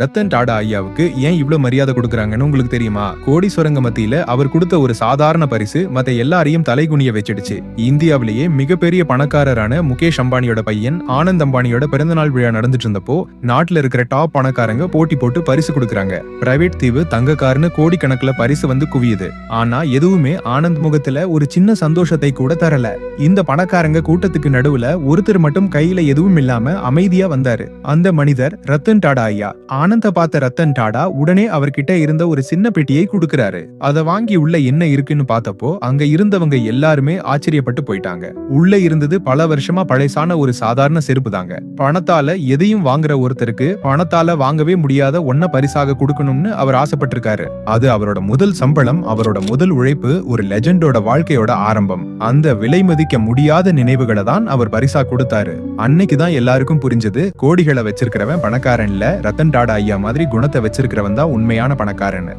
ரத்தன் டாடா ஐயாவுக்கு ஏன் இவ்வளவு மரியாதை கொடுக்குறாங்கன்னு உங்களுக்கு தெரியுமா? கோடீஸ்வரங்க மத்தியில அவர் கொடுத்த ஒரு சாதாரண பரிசு மத்த எல்லாரையும் தலைகுனிய வச்சிடுச்சு. இந்தியாவிலேயே மிகப்பெரிய பணக்காரரான முகேஷ் அம்பானியோட பையன் ஆனந்த் அம்பானியோட பிறந்தநாள் விழா நடந்துட்டு இருந்தப்போ நாட்டுல இருக்கிற டாப் பணக்காரங்க போட்டி போட்டு பரிசு கொடுக்குறாங்க. பிரைவேட் தீவு தங்க காருன்னு கோடிக்கணக்கில் பரிசு வந்து குவியுது. ஆனா எதுவுமே ஆனந்த் முகத்துல ஒரு சின்ன சந்தோஷத்தை கூட தரல. இந்த பணக்காரங்க கூட்டத்துக்கு நடுவுல ஒருத்தர் மட்டும் கையில எதுவும் இல்லாம அமைதியா வந்தாரு. அந்த மனிதர் ரத்தன் டாடா ஐயா. ஆனந்த பார்த்த ரத்தன் டாடா உடனே அவர்கிட்ட இருந்த ஒரு சின்ன பெட்டியை கொடுக்கிறாரு. அத வாங்கி உள்ள என்ன இருக்குன்னு பார்த்தப்போ அங்க இருந்தவங்க எல்லாருமே ஆச்சரியப்பட்டு போயிட்டாங்க. உள்ள இருந்தது பல வருஷமா பழைசான ஒரு சாதாரண செருப்பு தாங்க. பணத்தால எதையும் வாங்குற ஒருத்தருக்கு பணத்தால வாங்கவே முடியாத ஒன்ன பரிசாக கொடுக்கணும்னு அவர் ஆசைப்பட்டிருக்காரு. அது அவரோட முதல் சம்பளம் அவரோட முதல் உழைப்பு ஒரு லெஜண்டோட வாழ்க்கையோட ஆரம்பம். அந்த விலை மதிக்க முடியாத நினைவுகளை தான் அவர் பரிசா கொடுத்தாரு. அன்னைக்கு தான் எல்லாருக்கும் புரிஞ்சது கோடிகளை வச்சிருக்கிறவன் பணக்காரன் இல்ல ரத்தன் டாடா ஐயா மாதிரி குணத்தை வச்சிருக்கிறவன் தான் உண்மையான பணக்காரன்